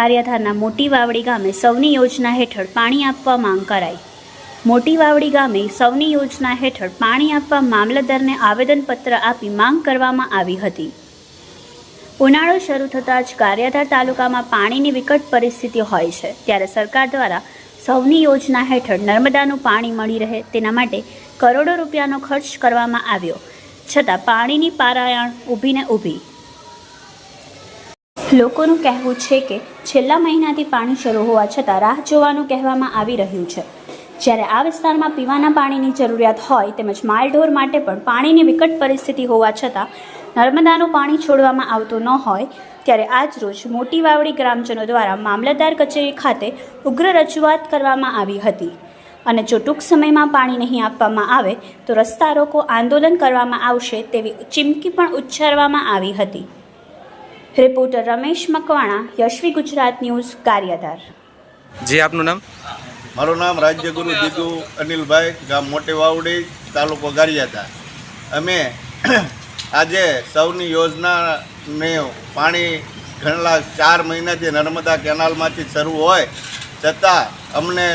કાર્યધારના મોટી વાવડી ગામે સૌની યોજના હેઠળ પાણી આપવા માંગ કરાઈ. મોટી વાવડી ગામે સૌની યોજના હેઠળ પાણી આપવા મામલતદારને આવેદનપત્ર આપી માંગ કરવામાં આવી હતી. ઉનાળો શરૂ થતાં જ કાર્યધાર તાલુકામાં પાણીની વિકટ પરિસ્થિતિ હોય છે, ત્યારે સરકાર દ્વારા સૌની યોજના હેઠળ નર્મદાનું પાણી મળી રહે તેના માટે કરોડો રૂપિયાનો ખર્ચ કરવામાં આવ્યો. છતાં પાણીની પારાયણ ઊભીને ઊભી. લોકોનું કહેવું છે કે છેલ્લા મહિનાથી પાણી શરૂ હોવા છતાં રાહ જોવાનું કહેવામાં આવી રહ્યું છે. જ્યારે આ વિસ્તારમાં પીવાના પાણીની જરૂરિયાત હોય તેમજ માલઢોર માટે પણ પાણીની વિકટ પરિસ્થિતિ હોવા છતાં નર્મદાનું પાણી છોડવામાં આવતું ન હોય, ત્યારે આજ રોજ મોટી વાવડી ગ્રામજનો દ્વારા મામલતદાર કચેરી ખાતે ઉગ્ર રજૂઆત કરવામાં આવી હતી. અને જો ટૂંક સમયમાં પાણી નહીં આપવામાં આવે, તો રસ્તા રોકો આંદોલન કરવામાં આવશે તેવી ચીમકી પણ ઉચ્ચારવામાં આવી હતી. રિપોર્ટર રમેશ મકવાણા યશવી ગુજરાત ન્યૂઝ કાર્યધાર. જી આપનું નામ? મારું નામ રાજ્યગુરુ દીદુ અનિલભાઈ ગામ મોટે વાવડી તાલુકો ગારિયાદા અમે આજે સૌની યોજનાને પાણી ઘણા ચાર મહિનાથી નર્મદા કેનાલમાંથી શરૂ હોય છતાં અમને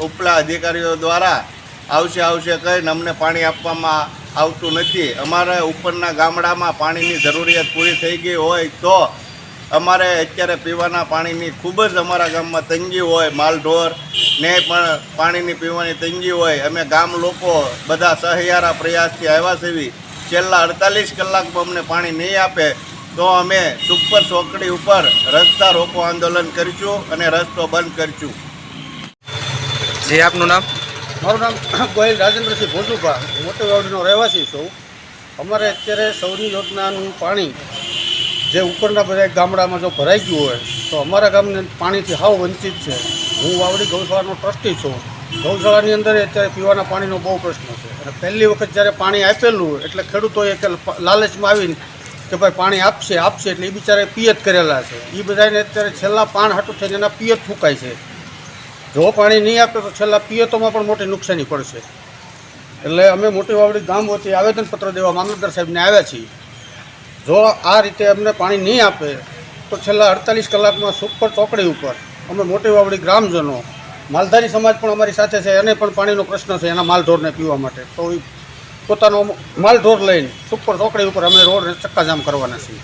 ઉપલા અધિકારીઓ દ્વારા આવશે આવશે કહીને અમને પાણી આપવામાં આવતું નથી. અમારે ઉપરના ગામડામાં પાણીની જરૂરિયાત પૂરી થઈ ગઈ હોય તો અમારે અત્યારે પીવાના પાણીની ખૂબ જ અમારા ગામમાં તંગી હોય, માલઢોર ને પણ પાણીની પીવાની તંગી હોય. અમે ગામ લોકો બધા સહિયારા પ્રયાસથી આવ્યા સેવી છેલ્લા અડતાલીસ કલાકમાં અમને પાણી નહીં આપે તો અમે સુપર ચોકડી ઉપર રસ્તા રોકો આંદોલન કરીશું અને રસ્તો બંધ કરીશું. જી, આપનું નામ? મારું નામ ગોહિલ રાજેન્દ્રસિંહ ભોજુભા. મોટી વાવડીનો રહેવાસી છું. અમારે અત્યારે સૌની યોજનાનું પાણી જે ઉપરના બધા ગામડામાં જો ભરાઈ ગયું હોય, તો અમારા ગામને પાણીથી હાવ વંચિત છે. હું વાવડી ગૌશાળાનો ટ્રસ્ટી છું. ગૌશાળાની અંદર અત્યારે પીવાના પાણીનો બહુ પ્રશ્ન છે. અને પહેલી વખત જ્યારે પાણી આપેલું એટલે ખેડૂતોએ લાલચમાં આવીને કે ભાઈ પાણી આપશે આપશે, એટલે એ બિચારે પિયત કરેલા છે. એ બધાને અત્યારે છેલ્લા પાન હાટું થઈને એના પિયત ફૂંકાય છે. જો પાણી નહીં આપે તો છેલ્લા પિયતોમાં પણ મોટી નુકસાની પડશે. એટલે અમે મોટી વાવડી ગામ વચ્ચે આવેદનપત્ર દેવા મામલતદાર સાહેબને આવ્યા છીએ. જો આ રીતે અમને પાણી નહીં આપે તો છેલ્લા અડતાલીસ કલાકમાં સુપર ચોકડી ઉપર અમે મોટી વાવડી ગ્રામજનો, માલધારી સમાજ પણ અમારી સાથે છે, એને પણ પાણીનો પ્રશ્ન છે એના માલઢોરને પીવા માટે. તો એ પોતાનો માલઢોર લઈને સુપર ચોકડી ઉપર અમે રોડ ચક્કાજામ કરવાના છીએ.